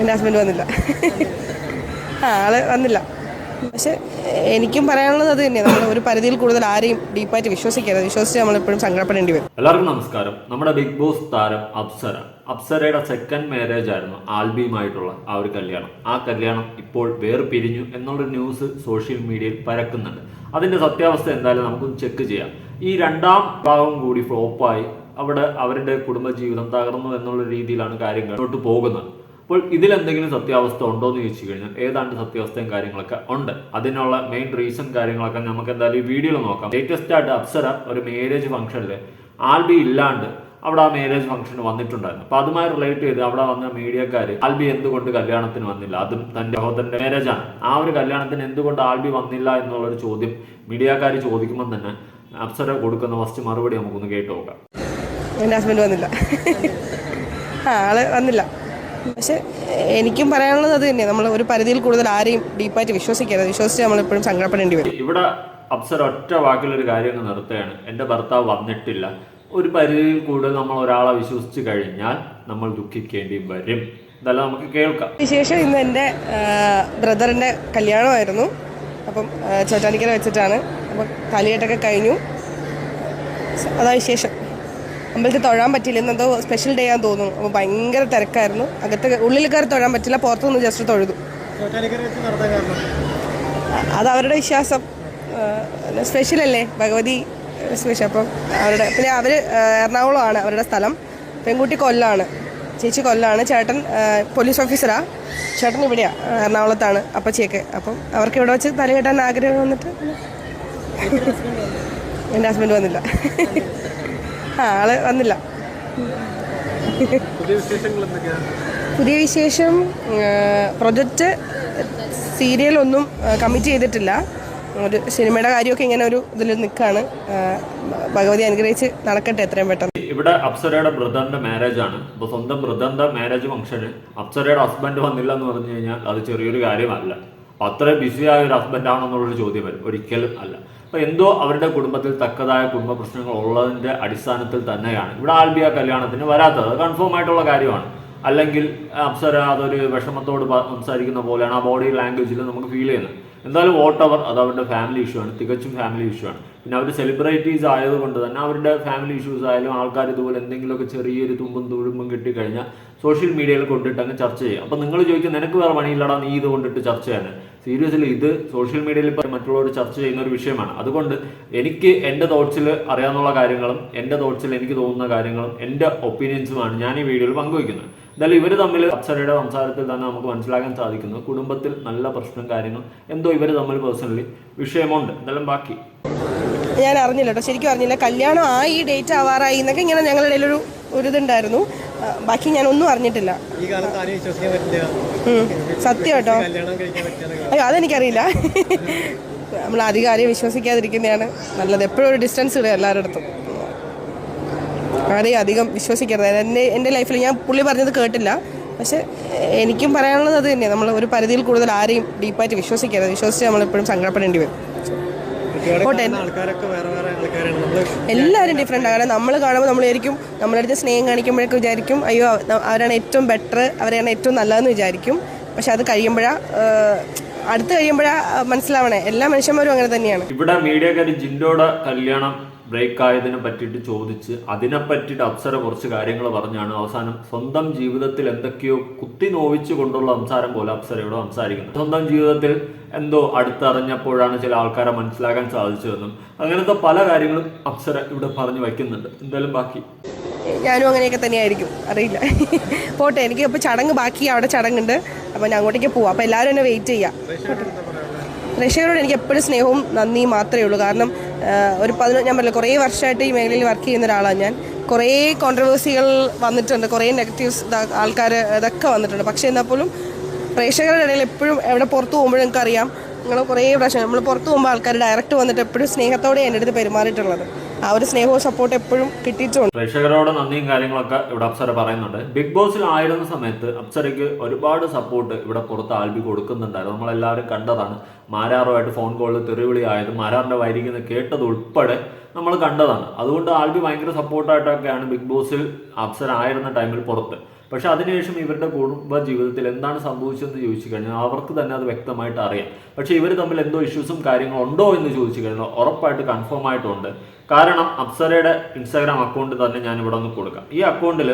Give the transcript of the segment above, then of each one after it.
എന്റെ ഹസ്ബൻഡ് വന്നില്ല. ആ ആൾ വന്നില്ല. പക്ഷെ എനിക്കും പറയാനുള്ളത് അത് തന്നെയാണ് നമ്മൾ ഒരു പരിധിയിൽ കൂടുതൽ ആരെയും ഡീപ്പായിട്ട് വിശ്വസിക്കരുത്. വിശ്വസിച്ച് നമ്മൾ എപ്പോഴും സങ്കടപ്പെടേണ്ടി വരും. എല്ലാവർക്കും നമസ്കാരം. നമ്മുടെ ബിഗ് ബോസ് താരം അപ്സര. അപ്സരയുടെ സെക്കൻഡ് മാരേജ് ആയിരുന്നു ആൽബിയുമായിട്ടുള്ള ആ ഒരു കല്യാണം. ആ കല്യാണം ഇപ്പോൾ വേറെ പിരിഞ്ഞു എന്നുള്ളൊരു ന്യൂസ് സോഷ്യൽ മീഡിയയിൽ പരക്കുന്നുണ്ട്. അതിന്റെ സത്യാവസ്ഥ എന്തായാലും നമുക്കൊന്ന് ചെക്ക് ചെയ്യാം. ഈ രണ്ടാം ഭാഗം കൂടി ഫ്ലോപ്പായി അവിടെ അവരുടെ കുടുംബജീവിതം തകർന്നു എന്നുള്ള രീതിയിലാണ് കാര്യങ്ങൾ മുന്നോട്ട് പോകുന്നത്. അപ്പോൾ ഇതിലെന്തെങ്കിലും സത്യാവസ്ഥ ഉണ്ടോ എന്ന് ചോദിച്ചു കഴിഞ്ഞാൽ ഏതാണ്ട് സത്യാവസ്ഥയും കാര്യങ്ങളൊക്കെ ഉണ്ട്. അതിനുള്ള മെയിൻ റീസൺ കാര്യങ്ങളൊക്കെ നമുക്ക് എന്തായാലും ഈ വീഡിയോയിൽ നോക്കാം. ലേറ്റസ്റ്റ് ആയിട്ട് അപ്സര ഒരു മാരേജ് ഫംഗ്ഷനിൽ ആൽബി ഇല്ലാണ്ട് അവിടെ ആ മാരേജ് ഫംഗ്ഷന് വന്നിട്ടുണ്ടായിരുന്നു. അപ്പൊ അതുമായി റിലേറ്റ് ചെയ്ത് അവിടെ വന്ന മീഡിയക്കാർ ആൽബി എന്തുകൊണ്ട് കല്യാണത്തിന് വന്നില്ല? അതും തന്റെ സഹോദരന്റെ ആണ്. ആ ഒരു കല്യാണത്തിന് എന്തുകൊണ്ട് ആൽബി വന്നില്ല എന്നുള്ള ഒരു ചോദ്യം മീഡിയക്കാർ ചോദിക്കുമ്പോൾ തന്നെ അപ്സര കൊടുക്കുന്ന ഫസ്റ്റ് മറുപടി നമുക്കൊന്ന് കേട്ടു നോക്കാം. എന്റെ ഹസ്ബൻഡ് വന്നില്ല. ആൾ വന്നില്ല. പക്ഷെ എനിക്കും പറയാനുള്ളത് അത് തന്നെയാണ് നമ്മൾ ഒരു പരിധിയിൽ കൂടുതൽ ആരെയും ഡീപ്പായിട്ട് വിശ്വസിക്കരുത്. വിശ്വസിച്ച് നമ്മൾ എപ്പോഴും സങ്കടപ്പെടേണ്ടി വരും. ഇവിടെ അപ്സര ഒറ്റ വാക്കിലൊരു കാര്യം നിർത്തുകയാണ്. എന്റെ ഭർത്താവ് വന്നിട്ടില്ല. ഒരു പരിധിയിൽ കൂടുതൽ നമ്മൾ ഒരാളെ വിശ്വസിച്ച് കഴിഞ്ഞാൽ നമ്മൾ ദുഃഖിക്കേണ്ടി വരും. ഇതെല്ലാം നമുക്ക് കേൾക്കാം. വിശേഷം ഇന്ന് എന്റെ ബ്രദറിന്റെ കല്യാണമായിരുന്നു. അപ്പം ചോറ്റാനിക്കര വെച്ചിട്ടാണ്. അപ്പം കാലിയേട്ടൊക്കെ കഴിഞ്ഞു. അതാ വിശേഷം. അമ്പലത്തിൽ തൊഴാൻ പറ്റില്ല ഇന്നെന്തോ സ്പെഷ്യൽ ഡേ ആണെന്ന് തോന്നുന്നു. അപ്പോൾ ഭയങ്കര തിരക്കായിരുന്നു. അകത്ത് ഉള്ളിൽ കയറി തൊഴാൻ പറ്റില്ല. പുറത്തുനിന്ന് ജസ്റ്റ് തൊഴുതു. അത് അവരുടെ വിശ്വാസം. സ്പെഷ്യൽ അല്ലേ? ഭഗവതി സ്പെഷ്യൽ അപ്പം അവരുടെ പിന്നെ അവർ എറണാകുളമാണ് അവരുടെ സ്ഥലം. പെൺകുട്ടി കൊല്ലാണ്. ചേച്ചി കൊല്ലാണ്. ചേട്ടൻ പോലീസ് ഓഫീസറാണ് ചേട്ടൻ ഇവിടെയാണ് എറണാകുളത്താണ്. അപ്പച്ചിയൊക്കെ. അപ്പം അവർക്ക് ഇവിടെ വെച്ച് തല കെട്ടാൻ ആഗ്രഹം വന്നിട്ട് എന്റെ ഹസ്ബൻഡ് വന്നില്ല. ആ ആൾ വന്നില്ല. പുതിയ വിശേഷങ്ങൾ എന്തൊക്കെയാണ് പുതിയ വിശേഷം പ്രൊജക്റ്റ് സീരിയലൊന്നും കമ്മിറ്റ് ചെയ്തിട്ടില്ല. ഒരു സിനിമയുടെ കാര്യമൊക്കെ ഇങ്ങനെ ഒരു ഇതിൽ നിൽക്കുകയാണ് ഭഗവതി അനുഗ്രഹിച്ച് നടക്കട്ടെ എത്രയും പെട്ടെന്ന്. ഇവിടെ അപ്സരയുടെ ബ്രദറിന്റെ മാരേജ് ആണ്. അപ്പോൾ സ്വന്തം ബ്രദറിന്റെ മാരേജ് ഫംഗ്ഷന് അപ്സരയുടെ ഹസ്ബൻഡ് വന്നില്ല എന്ന് പറഞ്ഞു കഴിഞ്ഞാൽ അത് ചെറിയൊരു കാര്യമല്ല. അത്ര ബിസിയായ ഒരു ഹസ്ബൻഡ് ആണെന്നുള്ളൊരു ചോദ്യം വരും. ഒരിക്കലും അല്ല. അപ്പൊ എന്തോ അവരുടെ കുടുംബത്തിൽ തക്കതായ കുടുംബ പ്രശ്നങ്ങൾ ഉള്ളതിന്റെ അടിസ്ഥാനത്തിൽ തന്നെയാണ്. ഇവിടെ ആൽബിയ കല്യാണത്തിന് വരാത്തത്. കൺഫേം ആയിട്ടുള്ള കാര്യമാണ്. അല്ലെങ്കിൽ അപ്സര അതൊരു വിഷമത്തോട് സംസാരിക്കുന്ന പോലെയാണ് ആ ബോഡി ലാംഗ്വേജിൽ നമുക്ക് ഫീൽ ചെയ്യുന്നത്. എന്തായാലും വോട്ട് അവർ അത് അവരുടെ ഫാമിലി ഇഷ്യൂ ആണ് തികച്ചും ഫാമിലി ഇഷ്യൂ ആണ്. പിന്നെ അവർ സെലിബ്രിറ്റീസ് ആയതുകൊണ്ട് തന്നെ അവരുടെ ഫാമിലി ഇഷ്യൂസ് ആയാലും ആൾക്കാർ ഇതുപോലെ എന്തെങ്കിലുമൊക്കെ ചെറിയൊരു തുമ്പും തുഴുമ്പും കിട്ടിക്കഴിഞ്ഞാൽ സോഷ്യൽ മീഡിയയിൽ കൊണ്ടിട്ട് അങ്ങ് ചർച്ച ചെയ്യും. അപ്പം നിങ്ങൾ ചോദിക്കും നിനക്ക് വേറെ പണിയില്ലടാ നീ ഇത് കൊണ്ടിട്ട് ചർച്ച ചെയ്യാൻ? സീരിയസ്ലി ഇത് സോഷ്യൽ മീഡിയയിൽ ഇപ്പോൾ മറ്റുള്ളവർ ചർച്ച ചെയ്യുന്ന ഒരു വിഷയമാണ്. അതുകൊണ്ട് എനിക്ക് എന്റെ തോട്ട്സിൽ അറിയാവുന്ന കാര്യങ്ങളും എന്റെ തോട്ട്സിൽ എനിക്ക് തോന്നുന്ന കാര്യങ്ങളും എന്റെ ഒപ്പീനിയൻസുമാണ് ഞാൻ ഈ വീഡിയോയിൽ പങ്കുവയ്ക്കുന്നത്. എന്തായാലും ഇവർ തമ്മിൽ അപ്സരയുടെ സംസാരത്തിൽ തന്നെ നമുക്ക് മനസ്സിലാക്കാൻ സാധിക്കുന്നു. കുടുംബത്തിൽ നല്ല പ്രശ്നം കാര്യങ്ങൾ എന്തോ ഇവർ തമ്മിൽ പേഴ്സണലി വിഷയമുണ്ട്. എന്തായാലും ബാക്കി. ഞാൻ അറിഞ്ഞില്ല കേട്ടോ ശരിക്കും അറിഞ്ഞില്ല. കല്യാണം ആ ഈ ഡേറ്റ് ആവാറായി എന്നൊക്കെ ഇങ്ങനെ ഞങ്ങളുടെ ഇടയിലൊരു ഒരു ഇതുണ്ടായിരുന്നു ബാക്കി ഞാൻ ഒന്നും അറിഞ്ഞിട്ടില്ല. സത്യം കേട്ടോ. അയ്യോ അതെനിക്കറിയില്ല. നമ്മൾ അധികാരം വിശ്വസിക്കാതിരിക്കുന്നതാണ് നല്ലത്. എപ്പോഴും ഒരു ഡിസ്റ്റൻസ് ഇടുക എല്ലാവരുടെ അടുത്തും. ആരെയും അധികം വിശ്വസിക്കരുത്. എന്റെ എന്റെ ലൈഫിൽ ഞാൻ പുള്ളി പറഞ്ഞത് കേട്ടില്ല. പക്ഷെ എനിക്കും പറയാനുള്ളത് അത് തന്നെയാണ് നമ്മൾ ഒരു പരിധിയിൽ കൂടുതൽ ആരെയും ഡീപ്പായിട്ട് വിശ്വസിക്കരുത്. വിശ്വസിച്ച് നമ്മളെപ്പോഴും സങ്കടപ്പെടേണ്ടി വരും. എല്ലാവരും ഡിഫറെന്റ് ആണ് നമ്മൾ കാണുമ്പോൾ നമ്മൾ വിചാരിക്കും നമ്മളുടെ അടുത്ത് സ്നേഹം കാണിക്കുമ്പോഴൊക്കെ വിചാരിക്കും അയ്യോ അവരാണ് ഏറ്റവും ബെറ്റർ അവരാണ് ഏറ്റവും നല്ലതെന്ന് വിചാരിക്കും. പക്ഷെ അത് കഴിയുമ്പോഴാ അടുത്ത് കഴിയുമ്പോഴാ മനസ്സിലാവണേ. എല്ലാ മനുഷ്യന്മാരും അങ്ങനെ തന്നെയാണ്. ഇവിടെ മീഡിയക്കാർ ജിൻഡോടെ കല്യാണം ബ്രേക്ക് ആയതിനെ പറ്റിയിട്ട് ചോദിച്ച് അതിനെ പറ്റിയിട്ട് അപ്സര കുറച്ച് കാര്യങ്ങൾ പറഞ്ഞാണ് അവസാനം സ്വന്തം ജീവിതത്തിൽ എന്തൊക്കെയോ കുത്തി നോവിച്ചു കൊണ്ടുള്ള സംസാരം പോലെ അപ്സര ഇവിടെ സംസാരിക്കുന്നത് സ്വന്തം ജീവിതത്തിൽ എന്തോ അടുത്തറിഞ്ഞപ്പോഴാണ് ചില ആൾക്കാരെ മനസ്സിലാക്കാൻ സാധിച്ചതെന്നും അങ്ങനത്തെ പല കാര്യങ്ങളും അപ്സര ഇവിടെ പറഞ്ഞു വയ്ക്കുന്നുണ്ട്. എന്തായാലും ബാക്കി. ഞാനും അങ്ങനെയൊക്കെ തന്നെയായിരിക്കും. അറിയില്ല. പോട്ടെ എനിക്ക് ഇപ്പോൾ ചടങ്ങ് ബാക്കി അവിടെ ചടങ്ങുണ്ട്. അപ്പോൾ ഞാൻ അങ്ങോട്ടേക്ക് പോവാം. അപ്പോൾ എല്ലാവരും എന്നെ വെയിറ്റ് ചെയ്യാം. റഷ്യയോട് എനിക്ക് എപ്പോഴും സ്നേഹവും നന്ദിയും മാത്രമേ ഉള്ളൂ. കാരണം ഒരു പതിനൊ ഞാൻ പറഞ്ഞില്ല കുറേ വർഷമായിട്ട് ഈ മേഖലയിൽ വർക്ക് ചെയ്യുന്ന ഒരാളാണ് ഞാൻ. കുറേ കോൺട്രവേഴ്സികൾ വന്നിട്ടുണ്ട് കുറേ നെഗറ്റീവ്സ് ആൾക്കാർ ഇതൊക്കെ വന്നിട്ടുണ്ട്. പക്ഷേ എന്നാൽ പോലും പ്രേക്ഷകരുടെ ഇടയിൽ എപ്പോഴും എവിടെ പുറത്ത് പോകുമ്പോഴും നിങ്ങൾക്കറിയാം നിങ്ങൾ കുറേ പ്രശ്നം നമ്മൾ പുറത്ത് പോകുമ്പോൾ ആൾക്കാർ ഡയറക്റ്റ് വന്നിട്ട് എപ്പോഴും സ്നേഹത്തോടെ എന്റെ അടുത്ത് പെരുമാറിയിട്ടുള്ളത്. ആ ഒരു സ്നേഹവും സപ്പോർട്ട് എപ്പോഴും കിട്ടിയിട്ടുണ്ട്. പ്രേക്ഷകരോട് നന്ദിയും കാര്യങ്ങളൊക്കെ ഇവിടെ അപ്സര പറയുന്നുണ്ട്. ബിഗ് ബോസിൽ ആയിരുന്ന സമയത്ത് അപ്സരയ്ക്ക് ഒരുപാട് സപ്പോർട്ട് ഇവിടെ പുറത്ത് ആൽബി കൊടുക്കുന്നുണ്ടായിരുന്നു. നമ്മളെല്ലാവരും കണ്ടതാണ്. മാരാറുമായിട്ട് ഫോൺ കോളിൽ തെറിവിളി ആയതും മാരാറിന്റെ വൈരിക്കുന്ന കേട്ടത് ഉൾപ്പെടെ നമ്മൾ കണ്ടതാണ്. അതുകൊണ്ട് ആൽബി ഭയങ്കര സപ്പോർട്ടായിട്ടൊക്കെയാണ് ബിഗ് ബോസിൽ അപ്സര ആയിരുന്ന ടൈമിൽ പുറത്ത്. പക്ഷെ അതിനുശേഷം ഇവരുടെ കുടുംബ ജീവിതത്തിൽ എന്താണ് സംഭവിച്ചതെന്ന് ചോദിച്ചു കഴിഞ്ഞാൽ അവർക്ക് തന്നെ അത് വ്യക്തമായിട്ട് അറിയാം. പക്ഷെ ഇവർ തമ്മിൽ എന്തോ ഇഷ്യൂസും കാര്യങ്ങളും ഉണ്ടോ എന്ന് ചോദിച്ചു കഴിഞ്ഞാൽ ഉറപ്പായിട്ട് കൺഫേം ആയിട്ടുണ്ട്. കാരണം അപ്സരയുടെ ഇൻസ്റ്റാഗ്രാം അക്കൗണ്ട് തന്നെ ഞാൻ ഇവിടെ ഒന്ന് കൊടുക്കാം. ഈ അക്കൗണ്ടിൽ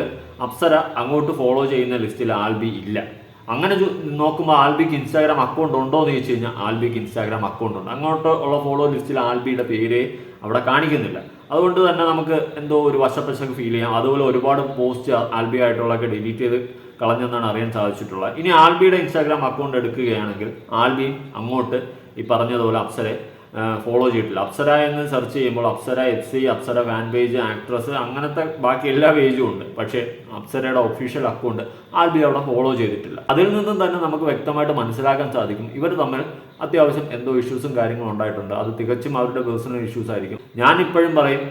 അപ്സര അങ്ങോട്ട് ഫോളോ ചെയ്യുന്ന ലിസ്റ്റിൽ ആൽബി ഇല്ല. അങ്ങനെ നോക്കുമ്പോൾ ആൽബിക്ക് ഇൻസ്റ്റാഗ്രാം അക്കൗണ്ട് ഉണ്ടോ എന്ന് ചോദിച്ചു കഴിഞ്ഞാൽ ആൽബിക്ക് ഇൻസ്റ്റാഗ്രാം അക്കൗണ്ട് ഉണ്ട്. അങ്ങോട്ട് ഉള്ള ഫോളോ ലിസ്റ്റിൽ ആൽബിയുടെ പേര് അവിടെ കാണിക്കുന്നില്ല. അതുകൊണ്ട് തന്നെ നമുക്ക് എന്തോ ഒരു വശപ്പശക്ക് ഫീൽ ചെയ്യാം. അതുപോലെ ഒരുപാട് പോസ്റ്റ് ആൽബി ആയിട്ടുള്ളതൊക്കെ ഡിലീറ്റ് ചെയ്ത് കളഞ്ഞെന്നാണ് അറിയാൻ സാധിച്ചിട്ടുള്ളത്. ഇനി ആൽബിയുടെ ഇൻസ്റ്റാഗ്രാം അക്കൗണ്ട് എടുക്കുകയാണെങ്കിൽ ആൽബി അങ്ങോട്ട് ഈ പറഞ്ഞതുപോലെ അപ്സരെ ഫോളോ ചെയ്തിട്ടില്ല. അപ്സര എന്ന് സെർച്ച് ചെയ്യുമ്പോൾ Apsara F C Apsara fan page actress അങ്ങനത്തെ ബാക്കി എല്ലാ പേജും ഉണ്ട്. പക്ഷേ അപ്സരയുടെ ഒഫീഷ്യൽ അക്കൗണ്ട് ആൽബി അവിടെ ഫോളോ ചെയ്തിട്ടില്ല. അതിൽ നിന്നും തന്നെ നമുക്ക് വ്യക്തമായിട്ട് മനസ്സിലാക്കാൻ സാധിക്കും. ഇവർ തമ്മിൽ അത്യാവശ്യം എന്തോ ഇഷ്യൂസും കാര്യങ്ങളും ഉണ്ടായിട്ടുണ്ട്. അത് തികച്ചും അവരുടെ പേഴ്സണൽ ഇഷ്യൂസ് ആയിരിക്കും. ഞാൻ ഇപ്പോഴും പറയും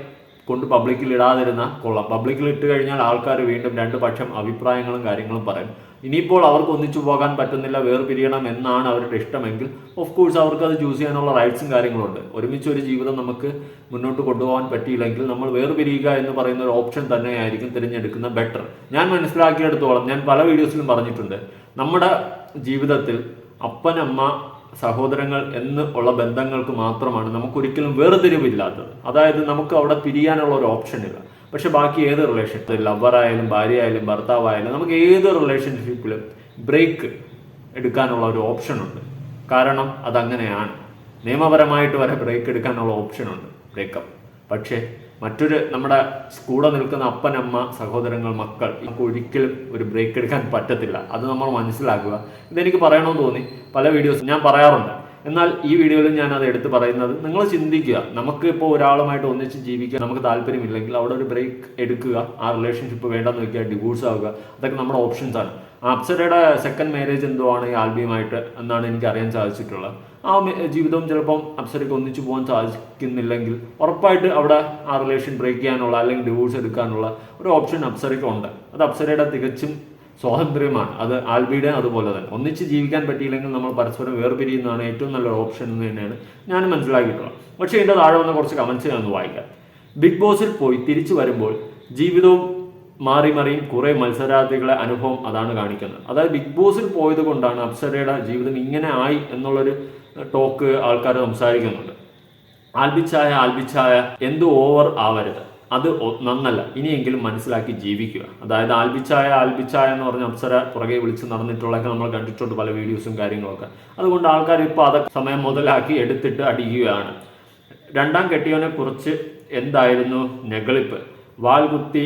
കൊണ്ട് പബ്ലിക്കിൽ ഇടാതിരുന്ന കൊള്ളാം. പബ്ലിക്കിൽ ഇട്ട് കഴിഞ്ഞാൽ ആൾക്കാർ വീണ്ടും രണ്ട് പക്ഷം അഭിപ്രായങ്ങളും കാര്യങ്ങളും പറയും. ഇനിയിപ്പോൾ അവർക്ക് ഒന്നിച്ചു പോകാൻ പറ്റുന്നില്ല വേർപിരിയണം എന്നാണ് അവരുടെ ഇഷ്ടമെങ്കിൽ ഓഫ് കോഴ്സ് അവർക്ക് അത് ചൂസ് ചെയ്യാനുള്ള റൈറ്റ്സും കാര്യങ്ങളുണ്ട് ഒരുമിച്ച് ഒരു ജീവിതം നമുക്ക് മുന്നോട്ട് കൊണ്ടുപോകാൻ പറ്റിയില്ലെങ്കിൽ നമ്മൾ വേർപിരിയുക എന്ന് പറയുന്ന ഒരു ഓപ്ഷൻ തന്നെയായിരിക്കും തിരഞ്ഞെടുക്കുന്ന ബെറ്റർ ഞാൻ മനസ്സിലാക്കിയെടുത്തോളം ഞാൻ പല വീഡിയോസിലും പറഞ്ഞിട്ടുണ്ട്. നമ്മുടെ ജീവിതത്തിൽ അപ്പനമ്മ സഹോദരങ്ങൾ എന്ന് ഉള്ള ബന്ധങ്ങൾക്ക് മാത്രമാണ് നമുക്കൊരിക്കലും വേർതിരിവില്ലാത്തത്. അതായത് നമുക്ക് അവിടെ പിരിയാനുള്ള ഒരു ഓപ്ഷൻ ഇല്ല. പക്ഷെ ബാക്കി ഏത് റിലേഷൻ ലവറായാലും ഭാര്യയായാലും ഭർത്താവായാലും നമുക്ക് ഏത് റിലേഷൻഷിപ്പിലും ബ്രേക്ക് എടുക്കാനുള്ള ഒരു ഓപ്ഷൻ ഉണ്ട്. കാരണം അതങ്ങനെയാണ്. നിയമപരമായിട്ട് വരെ ബ്രേക്ക് എടുക്കാനുള്ള ഓപ്ഷൻ ഉണ്ട്. ബ്രേക്കപ്പ് പക്ഷേ മറ്റൊരു നമ്മുടെ കൂടെ നിൽക്കുന്ന അപ്പനമ്മ സഹോദരങ്ങൾ മക്കൾ നമുക്ക് ഒരിക്കലും ഒരു ബ്രേക്ക് എടുക്കാൻ പറ്റത്തില്ല. അത് നമ്മൾ മനസ്സിലാക്കുക. ഇതെനിക്ക് പറയണമെന്ന് തോന്നി. പല വീഡിയോസ് ഞാൻ പറയാറുണ്ട്. എന്നാൽ ഈ വീഡിയോയിൽ ഞാൻ അത് എടുത്ത് പറയുന്നത് നിങ്ങൾ ചിന്തിക്കുക. നമുക്ക് ഇപ്പോൾ ഒരാളുമായിട്ട് ഒന്നിച്ച് ജീവിക്കാൻ നമുക്ക് താല്പര്യമില്ലെങ്കിൽ അവിടെ ഒരു ബ്രേക്ക് എടുക്കുക. ആ റിലേഷൻഷിപ്പ് വേണ്ടെന്ന് വെക്കുക ഡിവോഴ്സ് ആവുക. അതൊക്കെ നമ്മുടെ ഓപ്ഷൻസ് ആണ്. ആ അപ്സരയുടെ സെക്കൻഡ് മാരേജ് എന്തോ ആണ് ഈ ആൽബിയുമായിട്ട് എന്നാണ് എനിക്ക് അറിയാൻ സാധിച്ചിട്ടുള്ളത്. ആ ജീവിതവും ചിലപ്പം അപ്സരയ്ക്ക് ഒന്നിച്ചു പോകാൻ സാധിക്കുന്നില്ലെങ്കിൽ ഉറപ്പായിട്ട് അവിടെ ആ റിലേഷൻ ബ്രേക്ക് ചെയ്യാനുള്ള അല്ലെങ്കിൽ ഡിവോഴ്സ് എടുക്കാനുള്ള ഒരു ഓപ്ഷൻ അപ്സരയ്ക്ക് ഉണ്ട്. അത് അപ്സരയുടെ തികച്ചും സ്വാതന്ത്ര്യമാണ്. അത് ആൽബിയുടെ അതുപോലെ തന്നെ. ഒന്നിച്ച് ജീവിക്കാൻ പറ്റിയില്ലെങ്കിൽ നമ്മൾ പരസ്പരം വേർപിരിയുന്നതാണ് ഏറ്റവും നല്ലൊരു ഓപ്ഷൻ എന്ന് തന്നെയാണ് ഞാൻ മനസ്സിലാക്കിയിട്ടുള്ളത്. പക്ഷേ ഇതിന്റെ താഴെ വന്ന കുറച്ച് കമൻസ് ഞാൻ ഒന്ന് വായിക്കാം. ബിഗ് ബോസിൽ പോയി തിരിച്ചു വരുമ്പോൾ ജീവിതവും മാറി മറിയും കുറേ മത്സരാർത്ഥികളെ അനുഭവം അതാണ് കാണിക്കുന്നത്. അതായത് ബിഗ് ബോസിൽ പോയത് കൊണ്ടാണ് അപ്സരയുടെ ജീവിതം ഇങ്ങനെ ആയി എന്നുള്ളൊരു ടോക്ക് ആൾക്കാർ സംസാരിക്കുന്നുണ്ട്. ആൽബിച്ചായ ആൽബിച്ചായ എന്ത് ഓവർ ആവരുത്. അത് നന്നല്ല. ഇനിയെങ്കിലും മനസ്സിലാക്കി ജീവിക്കുക. അതായത് ആൽബിച്ചായ ആൽബിച്ചായ എന്ന് പറഞ്ഞ അപ്സര പുറകെ വിളിച്ച് നടന്നിട്ടുള്ളതൊക്കെ നമ്മൾ കണ്ടിട്ടുണ്ട് പല വീഡിയോസും കാര്യങ്ങളൊക്കെ. അതുകൊണ്ട് ആൾക്കാർ ഇപ്പോൾ അതൊക്കെ സമയം മുതലാക്കി എടുത്തിട്ട് അടിക്കുകയാണ്. രണ്ടാം കെട്ടിയവനെ കുറിച്ച് എന്തായിരുന്നു നെഗളിപ്പ്? വാൽ കുത്തി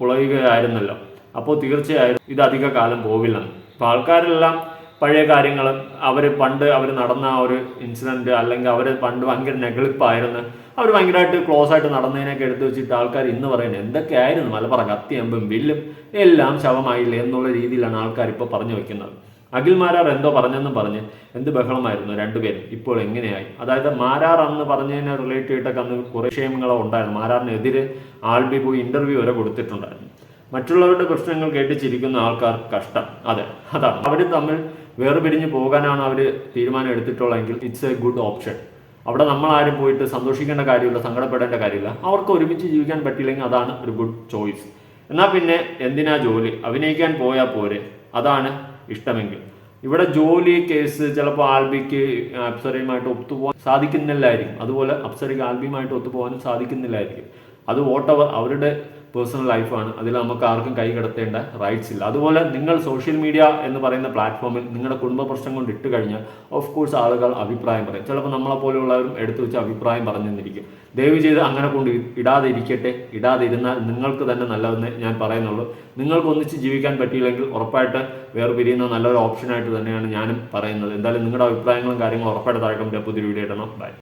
പുളയുകയായിരുന്നല്ലോ. അപ്പോൾ തീർച്ചയായും ഇത് അധിക കാലം പോകില്ലെന്ന് അപ്പോൾ ആൾക്കാരെല്ലാം പഴയ കാര്യങ്ങൾ അവർ പണ്ട് അവർ നടന്ന ആ ഒരു ഇൻസിഡന്റ് അല്ലെങ്കിൽ അവർ പണ്ട് ഭയങ്കര നെഗളിപ്പായിരുന്നു അവർ ഭയങ്കരമായിട്ട് ക്ലോസ് ആയിട്ട് നടന്നതിനൊക്കെ എടുത്തു വെച്ചിട്ട് ആൾക്കാർ ഇന്ന് പറയുന്നത് എന്തൊക്കെയായിരുന്നു മലപ്പുറം കത്തിയമ്പും വില്ലും എല്ലാം ശവമായില്ലേ എന്നുള്ള രീതിയിലാണ് ആൾക്കാർ ഇപ്പോൾ പറഞ്ഞു വെക്കുന്നത്. അഖിൽ മാരാർ എന്തോ പറഞ്ഞെന്നും പറഞ്ഞ് എന്ത് ബഹളമായിരുന്നു രണ്ടുപേരും? ഇപ്പോൾ എങ്ങനെയായി? അതായത് മാരാർ അന്ന് പറഞ്ഞതിനെ റിലേറ്റ് ചെയ്തിട്ടൊക്കെ അന്ന് കുറേ വിഷയങ്ങളോ ഉണ്ടായിരുന്നു. മാരാറിനെതിരെ ആൾബി പോയി ഇന്റർവ്യൂ വരെ കൊടുത്തിട്ടുണ്ടായിരുന്നു. മറ്റുള്ളവരുടെ പ്രശ്നങ്ങൾ കേട്ട് ചിരിക്കുന്ന ആൾക്കാർ കഷ്ടം. അതെ അതാണ്. അവർ തമ്മിൽ വേർപിരിഞ്ഞ് പോകാനാണ് അവർ തീരുമാനം എടുത്തിട്ടുള്ളതെങ്കിൽ ഇറ്റ്സ് എ ഗുഡ് ഓപ്ഷൻ അവിടെ നമ്മൾ ആരും പോയിട്ട് സന്തോഷിക്കേണ്ട കാര്യമില്ല സങ്കടപ്പെടേണ്ട കാര്യമില്ല. അവർക്ക് ഒരുമിച്ച് ജീവിക്കാൻ പറ്റില്ലെങ്കിൽ അതാണ് ഒരു ഗുഡ് ചോയ്സ് എന്നാൽ പിന്നെ എന്തിനാ ജോലി? അഭിനയിക്കാൻ പോയാൽ പോരെ. അതാണ് ഇഷ്ടമെങ്കിൽ. ഇവിടെ ജോലി കേസ് ചിലപ്പോൾ ആൽബിക്ക് അപ്സരയുമായിട്ട് ഒത്തുപോകാൻ സാധിക്കുന്നില്ലായിരിക്കും. അതുപോലെ അപ്സരയ്ക്ക് ആൽബിയുമായിട്ട് ഒത്തുപോകാനും സാധിക്കുന്നില്ലായിരിക്കും. അത് വോട്ടവർ അവരുടെ പേഴ്സണൽ ലൈഫാണ് അതിൽ നമുക്ക് ആർക്കും കൈ കടത്തേണ്ട റൈറ്റ്സ് ഇല്ല. അതുപോലെ നിങ്ങൾ സോഷ്യൽ മീഡിയ എന്ന് പറയുന്ന പ്ലാറ്റ്ഫോമിൽ നിങ്ങളുടെ കുടുംബ പ്രശ്നം കൊണ്ട് ഇട്ട് കഴിഞ്ഞാൽ ഓഫ് കോഴ്സ് ആളുകൾ അഭിപ്രായം പറയും. ചിലപ്പോൾ നമ്മളെ പോലെയുള്ളവരും എടുത്തു വെച്ച് അഭിപ്രായം പറഞ്ഞെന്നിരിക്കും. ദയവ് ചെയ്ത് അങ്ങനെ കൊണ്ട് ഇടാതെ ഇരിക്കട്ടെ. ഇടാതെ ഇരുന്നാൽ നിങ്ങൾക്ക് തന്നെ നല്ലതെന്ന് ഞാൻ പറയുന്നുള്ളൂ. നിങ്ങൾക്ക് ഒന്നിച്ച് ജീവിക്കാൻ പറ്റിയില്ലെങ്കിൽ ഉറപ്പായിട്ട് വേറെ പിരിയുന്ന നല്ലൊരു ഓപ്ഷനായിട്ട് തന്നെയാണ് ഞാനും പറയുന്നത്. എന്തായാലും നിങ്ങളുടെ അഭിപ്രായങ്ങളും കാര്യങ്ങളും ഉറപ്പായിട്ട് താഴെ കമന്റ് പുതിയ വീഡിയോ ഇടണം. ബൈ